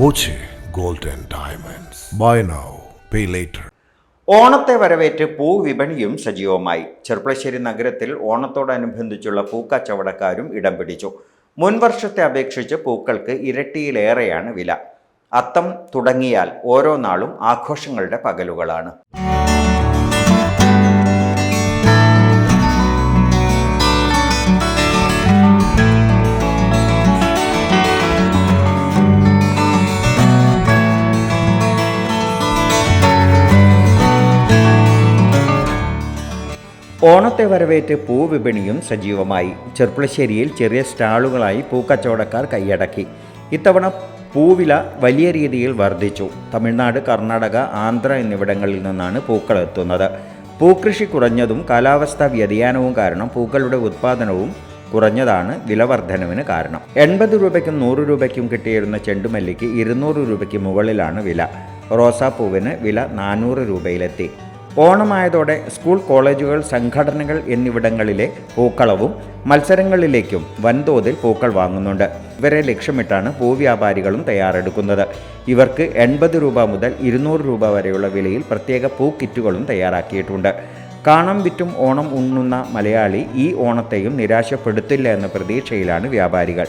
Boche golden diamonds. Buy now pay later. ഓണത്തെ വരവേറ്റ് പൂ വിപണിയും സജീവമായി. ചെർപ്പളശ്ശേരി നഗരത്തിൽ ഓണത്തോടനുബന്ധിച്ചുള്ള പൂക്കച്ചവടക്കാരും ഇടം പിടിച്ചു. മുൻവർഷത്തെ അപേക്ഷിച്ച് പൂക്കൾക്ക് ഇരട്ടിയിലേറെയാണ് വില. അത്തം തുടങ്ങിയാൽ ഓരോ നാളും ആഘോഷങ്ങളുടെ പകലുകളാണ്. ഓണത്തെ വരവേറ്റ് പൂവിപണിയും സജീവമായി. ചെർപ്പുളശ്ശേരിയിൽ ചെറിയ സ്റ്റാളുകളായി പൂക്കച്ചവടക്കാർ കൈയടക്കി. ഇത്തവണ പൂവില വലിയ രീതിയിൽ വർദ്ധിച്ചു. തമിഴ്നാട് കർണാടക ആന്ധ്ര എന്നിവിടങ്ങളിൽ നിന്നാണ് പൂക്കൾ എത്തുന്നത്. പൂക്കൃഷി കുറഞ്ഞതും കാലാവസ്ഥാ വ്യതിയാനവും കാരണം പൂക്കളുടെ ഉത്പാദനവും കുറഞ്ഞതാണ് വിലവർദ്ധനവിന് കാരണം. എൺപത് രൂപയ്ക്കും നൂറ് രൂപയ്ക്കും കിട്ടിയിരുന്ന ചെണ്ടുമല്ലിക്ക് ഇരുന്നൂറ് രൂപയ്ക്ക് മുകളിലാണ് വില. റോസാപ്പൂവിന് വില നാനൂറ് രൂപയിലെത്തി. ഓണമായതോടെ സ്കൂൾ കോളേജുകൾ സംഘടനകൾ എന്നിവിടങ്ങളിലെ പൂക്കളവും മത്സരങ്ങളിലേക്കും വൻതോതിൽ പൂക്കൾ വാങ്ങുന്നുണ്ട്. ഇവരെ ലക്ഷ്യമിട്ടാണ് പൂവ്യാപാരികളും തയ്യാറെടുക്കുന്നത്. ഇവർക്ക് എൺപത് രൂപ മുതൽ ഇരുന്നൂറ് രൂപ വരെയുള്ള വിലയിൽ പ്രത്യേക പൂക്കിറ്റുകളും തയ്യാറാക്കിയിട്ടുണ്ട്. കാണം വിറ്റും ഓണം ഉണ്ണുന്ന മലയാളി ഈ ഓണത്തെയും നിരാശപ്പെടുത്തില്ല എന്ന പ്രതീക്ഷയിലാണ് വ്യാപാരികൾ.